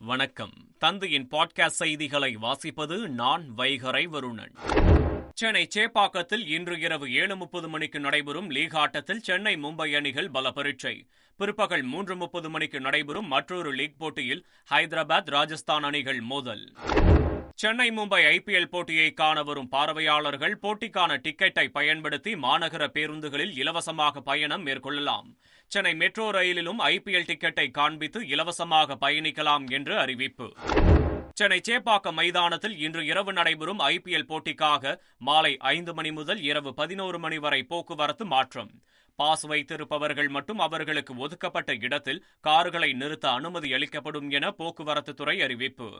வணக்கம். தந்தையின் பாட்காஸ்ட் செய்திகளை வாசிப்பது நான் வைகரை வருணன். சென்னை சேப்பாக்கத்தில் இன்று இரவு ஏழு முப்பது மணிக்கு நடைபெறும் லீக் ஆட்டத்தில் சென்னை மும்பை அணிகள் பல பரீட்சை பிற்பகல் மூன்று முப்பது மணிக்கு நடைபெறும் மற்றொரு லீக் போட்டியில் ஹைதராபாத் ராஜஸ்தான் அணிகள் மோதல். சென்னை மும்பை ஐபிஎல் போட்டியை காண வரும் பார்வையாளர்கள் போட்டிக்கான டிக்கெட்டை பயன்படுத்தி மாநகர பேருந்துகளில் இலவசமாக பயணம் மேற்கொள்ளலாம். சென்னை மெட்ரோ ரயிலிலும் ஐபிஎல் டிக்கெட்டை காண்பித்து இலவசமாக பயணிக்கலாம் என்று அறிவிப்பு. சென்னை சேப்பாக்கம் மைதானத்தில் இன்று இரவு நடைபெறும் ஐபிஎல் போட்டிக்காக மாலை ஐந்து மணி முதல் இரவு பதினோரு மணி வரை போக்குவரத்து மாற்றம். பாஸ் வைத்திருப்பவர்கள் மட்டும் அவர்களுக்கு ஒதுக்கப்பட்ட இடத்தில் கார்களை நிறுத்த அனுமதி அளிக்கப்படும் என போக்குவரத்து துறை அறிவிப்பு.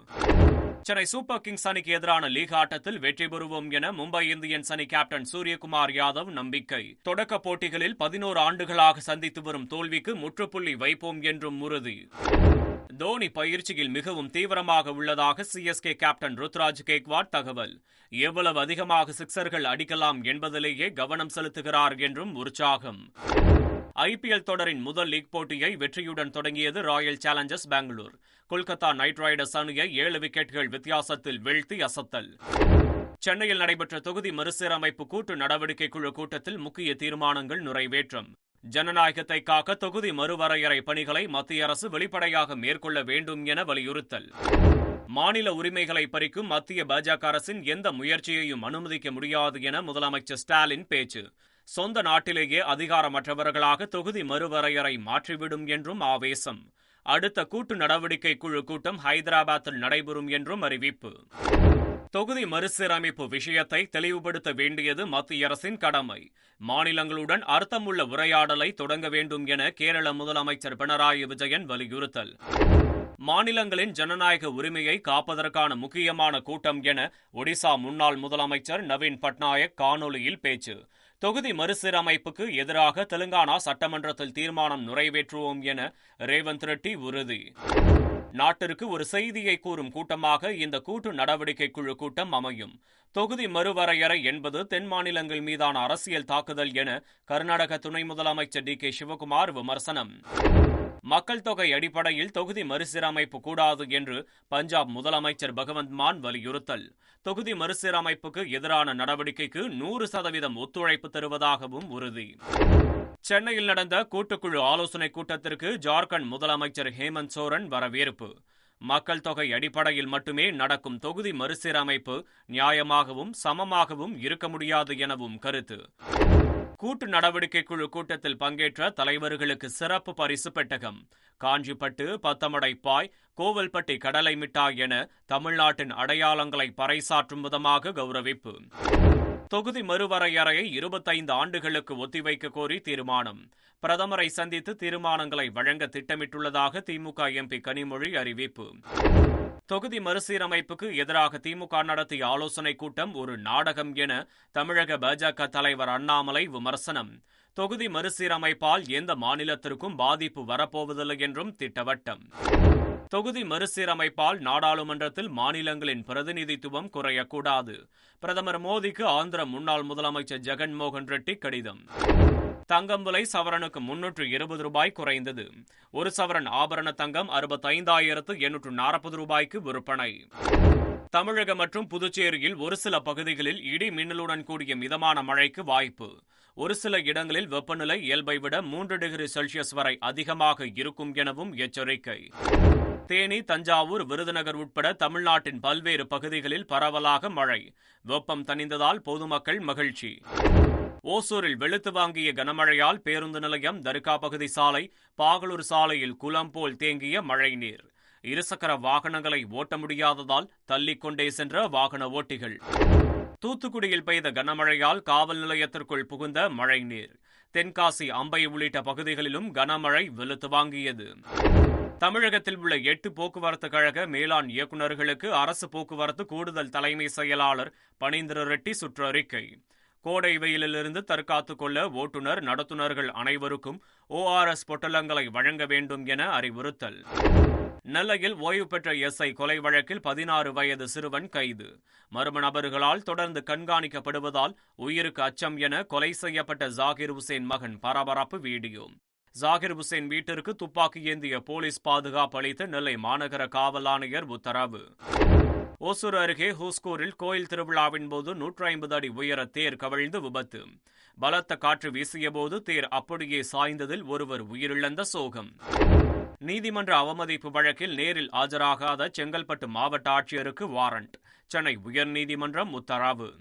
சென்னை சூப்பர் கிங்ஸ் அணிக்கு எதிரான லீக் ஆட்டத்தில் வெற்றி பெறுவோம் என மும்பை இந்தியன்ஸ் அணி கேப்டன் சூரியகுமார் யாதவ் நம்பிக்கை. தொடக்க போட்டிகளில் பதினோரு ஆண்டுகளாக சந்தித்து வரும் தோல்விக்கு முற்றுப்புள்ளி வைப்போம் என்றும் உறுதி. தோனி பயிற்சியில் மிகவும் தீவிரமாக உள்ளதாக சிஎஸ்கே கேப்டன் ருத்ராஜ் கேக்வாட் தகவல். எவ்வளவு அதிகமாக சிக்சர்கள் அடிக்கலாம் என்பதிலேயே கவனம் செலுத்துகிறார் என்றும் உற்சாகம். ஐபிஎல் தொடரின் முதல் லீக் போட்டியை வெற்றியுடன் தொடங்கியது royal challengers Bangalore. Kolkata knight riders அணியை ஏழு விக்கெட்டுகள் வித்தியாசத்தில் வீழ்த்தி அசத்தல். சென்னையில் நடைபெற்ற தொகுதி மறுசீரமைப்பு கூட்டு நடவடிக்கை குழு கூட்டத்தில் முக்கிய தீர்மானங்கள் நிறைவேற்றம். ஜனநாயகத்தை காக்க தொகுதி மறுவரையறை பணிகளை மத்திய அரசு வெளிப்படையாக மேற்கொள்ள வேண்டும் என வலியுறுத்தல். மாநில உரிமைகளை பறிக்கும் மத்திய பாஜக அரசின் எந்த முயற்சியையும் அனுமதிக்க முடியாது என முதலமைச்சர் ஸ்டாலின் பேச்சு. சொந்த நாட்டிலேயே அதிகாரமற்றவர்களாக தொகுதி மறுவரையறை மாற்றிவிடும் என்றும் ஆவேசம். அடுத்த கூட்டு நடவடிக்கை குழு கூட்டம் ஹைதராபாத்தில் நடைபெறும் என்றும் அறிவிப்பு. தொகுதி மறுசீரமைப்பு விஷயத்தை தெளிவுபடுத்த வேண்டியது மத்திய அரசின் கடமை. மாநிலங்களுடன் அர்த்தமுள்ள உரையாடலை தொடங்க வேண்டும் என கேரள முதலமைச்சர் பினராயி விஜயன் வலியுறுத்தல். மாநிலங்களின் ஜனநாயக உரிமையை காப்பதற்கான முக்கியமான கூட்டம் என ஒடிசா முன்னாள் முதலமைச்சர் நவீன் பட்நாயக் காணொலியில் பேச்சு. தொகுதி மறுசீரமைப்புக்கு எதிராக தெலுங்கானா சட்டமன்றத்தில் தீர்மானம் நிறைவேற்றுவோம் என ரேவந்த் ரெட்டி உறுதி. நாட்டிற்கு ஒரு செய்தியை கூறும் கூட்டமாக இந்த கூட்டு நடவடிக்கை குழு கூட்டம் அமையும். தொகுதி மறுவரையறை என்பது தென் மாநிலங்கள் மீதான அரசியல் தாக்குதல் என கர்நாடக துணை முதலமைச்சர் டி கே சிவகுமார் விமர்சனம். மக்கள் தொகை அடிப்படையில் தொகுதி மறுசீரமைப்பு கூடாது என்று பஞ்சாப் முதலமைச்சர் பகவந்த் மான் வலியுறுத்தல். தொகுதி மறுசீரமைப்புக்கு எதிரான நடவடிக்கைக்கு நூறு சதவீதம் ஒத்துழைப்பு தருவதாகவும் உறுதி. சென்னையில் நடந்த கூட்டுக்குழு ஆலோசனைக் கூட்டத்திற்கு ஜார்க்கண்ட் முதலமைச்சர் ஹேமந்த் சோரன் வரவேற்பு. மக்கள் தொகை அடிப்படையில் மட்டுமே நடக்கும் தொகுதி மறுசீரமைப்பு நியாயமாகவும் சமமாகவும் இருக்க முடியாது எனவும் கருத்து. கூட்டு நடவடிக்கை குழு கூட்டத்தில் பங்கேற்ற தலைவர்களுக்கு சிறப்பு பரிசு பெட்டகம். காஞ்சிப்பட்டு பத்தமடைப்பாய் கோவல்பட்டி கடலை மிட்டாய் என தமிழ்நாட்டின் அடையாளங்களை பறைசாற்றும் விதமாக கௌரவிப்பு. தொகுதி மறுவரையறையை இருபத்தைந்து ஆண்டுகளுக்கு ஒத்திவைக்க கோரி தீர்மானம். பிரதமரை சந்தித்து தீர்மானங்களை வழங்க திட்டமிட்டுள்ளதாக திமுக எம்பி கனிமொழி அறிவிப்பு. தொகுதி மறுசீரமைப்புக்கு எதிராக திமுக நடத்திய ஆலோசனைக் கூட்டம் ஒரு நாடகம் என தமிழக பாஜக தலைவர் அண்ணாமலை விமர்சனம். தொகுதி மறுசீரமைப்பால் எந்த மாநிலத்திற்கும் பாதிப்பு வரப்போவதில்லை என்றும் திட்டவட்டம். தொகுதி மறுசீரமைப்பால் நாடாளுமன்றத்தில் மாநிலங்களின் பிரதிநிதித்துவம் குறையக்கூடாது. பிரதமர் மோடிக்கு ஆந்திர முன்னாள் முதலமைச்சர் ஜெகன்மோகன் ரெட்டி கடிதம். தங்கம் விலை சவரனுக்கு முன்னூற்று இருபது ரூபாய் குறைந்தது. ஒரு சவரன் ஆபரண தங்கம் அறுபத்தைந்தாயிரத்து எண்ணூற்று நாற்பது ரூபாய்க்கு விற்பனை. தமிழகம் மற்றும் புதுச்சேரியில் ஒரு சில பகுதிகளில் இடி மின்னலுடன் கூடிய மிதமான மழைக்கு வாய்ப்பு. ஒரு சில இடங்களில் வெப்பநிலை இயல்பை விட மூன்று டிகிரி செல்சியஸ் வரை அதிகமாக இருக்கும் எனவும் எச்சரிக்கை. தேனி தஞ்சாவூர் விருதுநகர் உட்பட தமிழ்நாட்டின் பல்வேறு பகுதிகளில் பரவலாக மழை. வெப்பம் தணிந்ததால் பொதுமக்கள் மகிழ்ச்சி. ஓசூரில் வெளுத்து வாங்கிய கனமழையால் பேருந்து நிலையம் தர்கா பகுதி சாலை பாகலூர் சாலையில் குளம் போல் தேங்கிய மழைநீர். இருசக்கர வாகனங்களை ஓட்ட முடியாததால் தள்ளிக்கொண்டே சென்ற வாகன ஓட்டிகள். தூத்துக்குடியில் பெய்த கனமழையால் காவல் நிலையத்திற்குள் புகுந்த மழைநீர். தென்காசி அம்பை உள்ளிட்ட பகுதிகளிலும் கனமழை வெளுத்து வாங்கியது. தமிழகத்தில் உள்ள எட்டு போக்குவரத்து கழக மேலாண் இயக்குநர்களுக்கு அரசு போக்குவரத்து கூடுதல் தலைமை செயலாளர் பனீந்திர ரெட்டி சுற்றறிக்கை. கோடை வெயிலிலிருந்து தற்காத்துக் கொள்ள ஓட்டுநர் நடத்துனர்கள் அனைவருக்கும் ஓஆர்எஸ் பொட்டலங்களை வழங்க வேண்டும் என அறிவுறுத்தல். நெல்லையில் ஓய்வு பெற்ற எஸ்ஐ கொலை வழக்கில் பதினாறு வயது சிறுவன் கைது. மர்ம நபர்களால் தொடர்ந்து கண்காணிக்கப்படுவதால் உயிருக்கு அச்சம் என கொலை செய்யப்பட்ட ஜாகிர் உசேன் மகன் பரபரப்பு வீடியோ. ஜாகிர் உசேன் வீட்டிற்கு துப்பாக்கி ஏந்திய போலீஸ் பாதுகாப்பு அளித்து நெல்லை மாநகர காவல் ஆணையர் உத்தரவு. ஓசூர் அருகே ஹூஸ்கூரில் கோயில் திருவிழாவின் போது நூற்றி ஐம்பது அடி உயர தேர் கவிழ்ந்து விபத்து. பலத்த காற்று வீசியபோது தேர் அப்படியே சாய்ந்ததில் ஒருவர் உயிரிழந்த சோகம். நீதிமன்ற அவமதிப்பு வழக்கில் நேரில் ஆஜராகாத செங்கல்பட்டு மாவட்ட ஆட்சியருக்கு வாரண்ட். சென்னை உயர்நீதிமன்றம் உத்தரவு.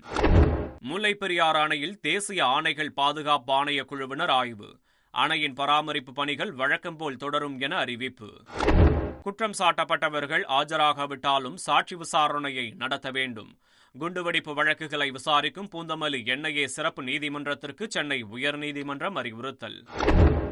முல்லைப்பெரியார் அணையில் தேசிய ஆணைகள் பாதுகாப்பு ஆணைய குழுவினர் ஆய்வு. அணையின் பராமரிப்பு பணிகள் வழக்கம்போல் தொடரும் என அறிவிப்பு. குற்றம் சாட்டப்பட்டவர்கள் ஆஜராகாவிட்டாலும் சாட்சி விசாரணையை நடத்த வேண்டும். குண்டுவெடிப்பு வழக்குகளை விசாரிக்கும் பூந்தமல்லி என்ஐஏ சிறப்பு நீதிமன்றத்திற்கு சென்னை உயர்நீதிமன்றம் அறிவுறுத்தல்.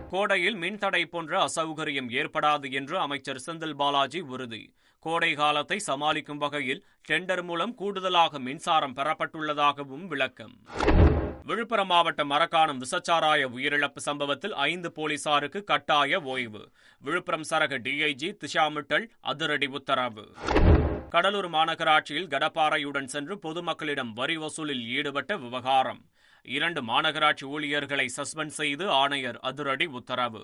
கோடையில் மின்தடை போன்ற அசௌகரியம் ஏற்படாது என்று அமைச்சர் செந்தில் பாலாஜி உறுதி. கோடை காலத்தை சமாளிக்கும் வகையில் டெண்டர் மூலம் கூடுதலாக மின்சாரம் பெறப்பட்டுள்ளதாகவும் விளக்கம். விழுப்புரம் மாவட்டம் மரக்காணம் விசச்சாராய உயிரிழப்பு சம்பவத்தில் ஐந்து போலீசாருக்கு கட்டாய ஓய்வு. விழுப்புரம் சரக டிஐஜி திஷா மிட்டல் அதிரடி உத்தரவு. கடலூர் மாநகராட்சியில் கடப்பாறையுடன் சென்று பொதுமக்களிடம் வரி வசூலில் ஈடுபட்ட விவகாரம். இரண்டு மாநகராட்சி ஊழியர்களை சஸ்பெண்ட் செய்து ஆணையர் அதிரடி உத்தரவு.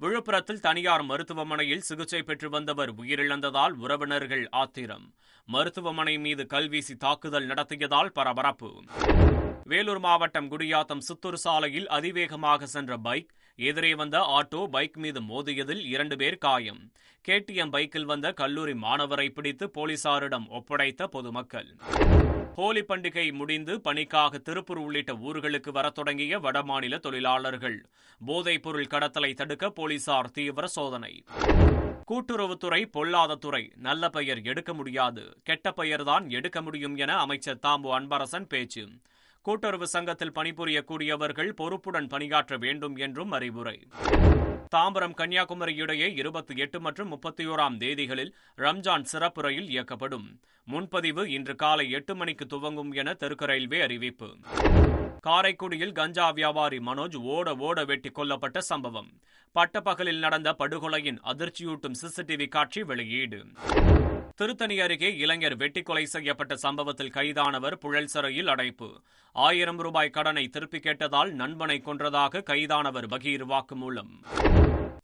விழுப்புரத்தில் தனியார் மருத்துவமனையில் சிகிச்சை பெற்று வந்தவர் உயிரிழந்ததால் உறவினர்கள் ஆத்திரம். மருத்துவமனை மீது கல்வீசி தாக்குதல் நடத்தியதால் பரபரப்பு. வேலூர் மாவட்டம் குடியாத்தம் சித்தூர் சாலையில் அதிவேகமாக சென்ற பைக் எதிரே வந்த ஆட்டோ பைக் மீது மோதியதில் இரண்டு பேர் காயம். கேடிஎம் பைக்கில் வந்த கல்லூரி மாணவரை பிடித்து போலீசாரிடம் ஒப்படைத்த பொதுமக்கள். ஹோலி பண்டிகை முடிந்து பணிக்காக திருப்பூர் உள்ளிட்ட ஊர்களுக்கு வரத் தொடங்கிய வடமாநில தொழிலாளர்கள் போதைப் பொருள் கடத்தலை தடுக்க போலீசார் தீவிர சோதனை. கூட்டுறவுத்துறை பொல்லாத துறை நல்ல பெயர் எடுக்க முடியாது கெட்ட பெயர்தான் எடுக்க முடியும் என அமைச்சர் தாம்பு அன்பரசன் பேச்சு. கூட்டுறவு சங்கத்தில் பணிபுரியக்கூடியவர்கள் பொறுப்புடன் பணியாற்ற வேண்டும் என்றும் அறிவுரை. தாம்பரம் கன்னியாகுமரி இடையே இருபத்தி எட்டு மற்றும் முப்பத்தி ஓராம் தேதிகளில் ரம்ஜான் சிறப்பு ரயில் இயக்கப்படும். முன்பதிவு இன்று காலை எட்டு மணிக்கு துவங்கும் என தெற்கு ரயில்வே அறிவிப்பு. காரைக்குடியில் கஞ்சா வியாபாரி மனோஜ் ஓட ஓட வெட்டி கொல்லப்பட்ட சம்பவம். பட்டப்பகலில் நடந்த படுகொலையின் அதிர்ச்சியூட்டும் சிசிடிவி காட்சி வெளியீடு. திருத்தணி அருகே இளைஞர் வெட்டி கொலை செய்யப்பட்ட சம்பவத்தில் கைதானவர் புழல் சிறையில் அடைப்பு. ஆயிரம் ரூபாய் கடனை திருப்பிக் கேட்டதால் நண்பனை கொன்றதாக கைதானவர் பகீர் வாக்குமூலம்.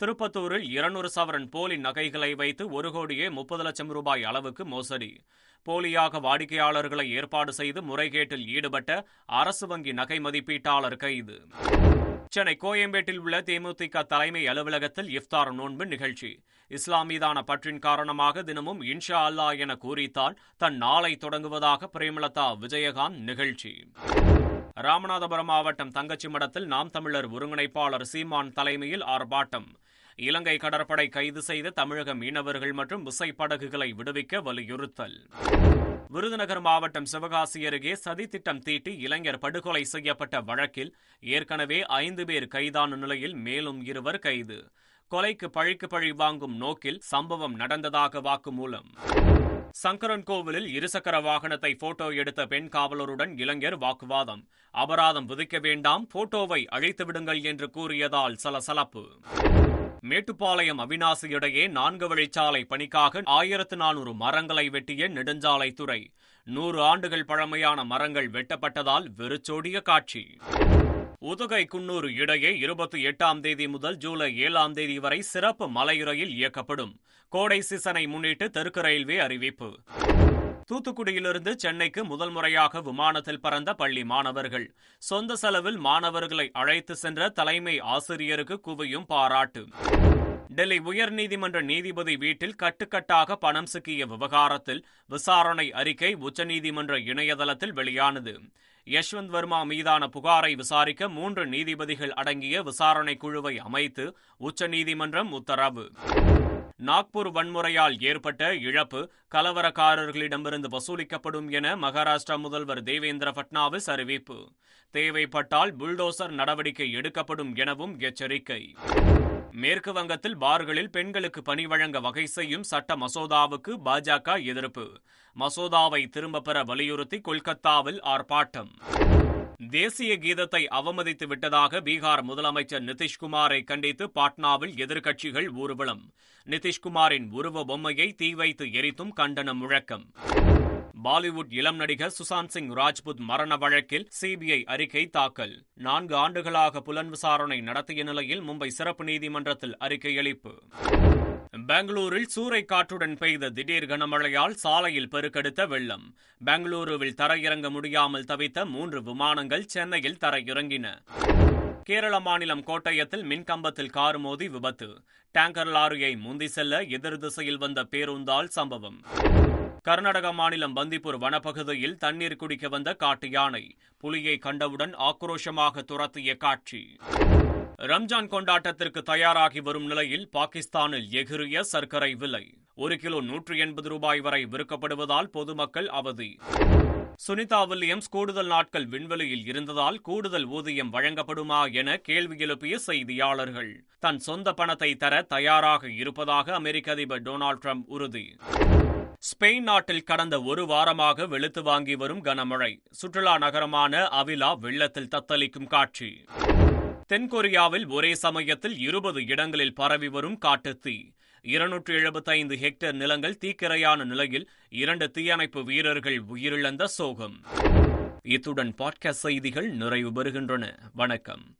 திருப்பத்தூரில் இருநூறு சவரன் போலி நகைகளை வைத்து ஒரு கோடியே முப்பது லட்சம் ரூபாய் அளவுக்கு மோசடி. போலியாக வாடிக்கையாளர்களை ஏற்பாடு செய்து முறைகேட்டில் ஈடுபட்ட அரசு வங்கி நகை மதிப்பீட்டாளர் கைது. சென்னை கோயம்பேட்டில் உள்ள தேமுதிக தலைமை அலுவலகத்தில் இஃப்தார் நோன்பு நிகழ்ச்சி. இஸ்லாமீதான பற்றின் காரணமாக தினமும் இன்ஷா அல்லா என கூறித்தால் தன் நாளை தொடங்குவதாக பிரேமலதா விஜயகாந்த் நிகழ்ச்சி. ராமநாதபுரம் மாவட்டம் தங்கச்சி மடத்தில் நாம் தமிழர் ஒருங்கிணைப்பாளர் சீமான் தலைமையில் ஆர்ப்பாட்டம். இலங்கை கடற்படை கைது செய்த தமிழக மீனவர்கள் மற்றும் விசைப்படகுகளை விடுவிக்க வலியுறுத்தல். விருதுநகர் மாவட்டம் சிவகாசி அருகே சதி திட்டம் தீட்டி இளைஞர் படுகொலை செய்யப்பட்ட வழக்கில் ஏற்கனவே ஐந்து பேர் கைதான நிலையில் மேலும் இருவர் கைது. கொலைக்கு பழிக்கு பழி வாங்கும் நோக்கில் சம்பவம் நடந்ததாக வாக்குமூலம். சங்கரன் கோவிலில் இருசக்கர வாகனத்தை போட்டோ எடுத்த பெண் காவலருடன் இளைஞர் வாக்குவாதம். அபராதம் விதிக்க வேண்டாம் போட்டோவை அழைத்து விடுங்கள் என்று கூறியதால் சலசலப்பு. மேட்டுப்பாளையம் அவினாசி இடையே நான்கு வழிச்சாலை பணிக்காக ஆயிரத்து நானூறு மரங்களை வெட்டிய நெடுஞ்சாலைத்துறை. நூறு ஆண்டுகள் பழமையான மரங்கள் வெட்டப்பட்டதால் வெறிச்சோடிய காட்சி. உதகை குன்னூர் இடையே இருபத்தி எட்டாம் தேதி முதல் ஜூலை ஏழாம் தேதி வரை சிறப்பு மலையுறையில் இயக்கப்படும். கோடை சீசனை முன்னிட்டு தெற்கு ரயில்வே அறிவிப்பு. தூத்துக்குடியிலிருந்து சென்னைக்கு முதல் முறையாக விமானத்தில் பறந்த பள்ளி மாணவர்கள். சொந்த செலவில் மாணவர்களை அழைத்து சென்ற தலைமை ஆசிரியருக்கு குவியும் பாராட்டு. டெல்லி உயர்நீதிமன்ற நீதிபதி வீட்டில் கட்டுக்கட்டாக பணம் சிக்கிய விவகாரத்தில் விசாரணை அறிக்கை உச்சநீதிமன்ற இணையதளத்தில் வெளியானது. யஷ்வந்த் வர்மா மீதான புகாரை விசாரிக்க மூன்று நீதிபதிகள் அடங்கிய விசாரணை குழுவை அமைத்து உச்சநீதிமன்றம் உத்தரவு. நாக்பூர் வன்முறையால் ஏற்பட்ட இழப்பு கலவரக்காரர்களிடமிருந்து வசூலிக்கப்படும் என மகாராஷ்டிரா முதல்வர் தேவேந்திர பட்னாவிஸ் அறிவிப்பு. தேவைப்பட்டால் புல்டோசர் நடவடிக்கை எடுக்கப்படும் எனவும் எச்சரிக்கை. மேற்கு வங்கத்தில் பார்களில் பெண்களுக்கு பணி வழங்க வகை செய்யும் சட்ட மசோதாவுக்கு பாஜக எதிர்ப்பு. மசோதாவை திரும்பப் பெற வலியுறுத்தி கொல்கத்தாவில் ஆர்ப்பாட்டம். தேசிய கீதத்தை அவமதித்து விட்டதாக பீகார் முதலமைச்சர் நிதிஷ்குமாரை கண்டித்து பாட்னாவில் எதிர்க்கட்சிகள் ஊர்வலம். நிதிஷ்குமாரின் உருவ பொம்மையை தீ வைத்து எரித்தும் கண்டன முழக்கம். பாலிவுட் இளம் நடிகர் சுசாந்த் சிங் ராஜ்புத் மரண வழக்கில் சிபிஐ அறிக்கை தாக்கல். நான்கு ஆண்டுகளாக புலன் விசாரணை நடத்திய நிலையில் மும்பை சிறப்பு நீதிமன்றத்தில் அறிக்கை அளிப்பு பெங்களூரில் சூறை காற்றுடன் பெய்த திடீர் கனமழையால் சாலையில் பெருக்கெடுத்த வெள்ளம். பெங்களூருவில் தரையிறங்க முடியாமல் தவித்த மூன்று விமானங்கள் சென்னையில் தரையிறங்கின. கேரள மாநிலம் கோட்டயத்தில் மின்கம்பத்தில் கார் மோதி விபத்து. டேங்கர் லாரியை முந்தி செல்ல எதிர் திசையில் வந்த பேருந்தால் சம்பவம். கர்நாடக மாநிலம் பந்திப்பூர் வனப்பகுதியில் தண்ணீர் குடிக்க வந்த காட்டு யானை. புலியை கண்டவுடன் ஆக்ரோஷமாக துரத்திய காட்சி. ரம்ஜான் கொண்டாட்டத்திற்கு தயாராகி வரும் நிலையில் பாகிஸ்தானில் எகிரிய சர்க்கரை விலை ஒரு கிலோ நூற்றி எண்பது ரூபாய் வரை விற்கப்படுவதால் பொதுமக்கள் அவதி. சுனிதா வில்லியம்ஸ் கூடுதல் நாட்கள் விண்வெளியில் இருந்ததால் கூடுதல் ஊதியம் வழங்கப்படுமா என கேள்வி எழுப்பிய செய்தியாளர்கள். தன் சொந்த பணத்தை தர தயாராக இருப்பதாக அமெரிக்க அதிபர் டொனால்டு ட்ரம்ப் உறுதி. ஸ்பெயின் நாட்டில் கடந்த ஒரு வாரமாக வெளுத்து வாங்கி வரும் கனமழை. சுற்றுலா நகரமான அவிலா வெள்ளத்தில் தத்தளிக்கும் காட்சி. தென்கொரியாவில் ஒரே சமயத்தில் இருபது இடங்களில் பரவி வரும் காட்டுத்தீ. இருநூற்று எழுபத்தைந்து ஹெக்டேர் நிலங்கள் தீக்கிரையான நிலையில் இரண்டு தீயணைப்பு வீரர்கள் உயிரிழந்த சோகம். இத்துடன் பாட்காஸ்ட் செய்திகள் நிறைவு பெறுகின்றன. வணக்கம்.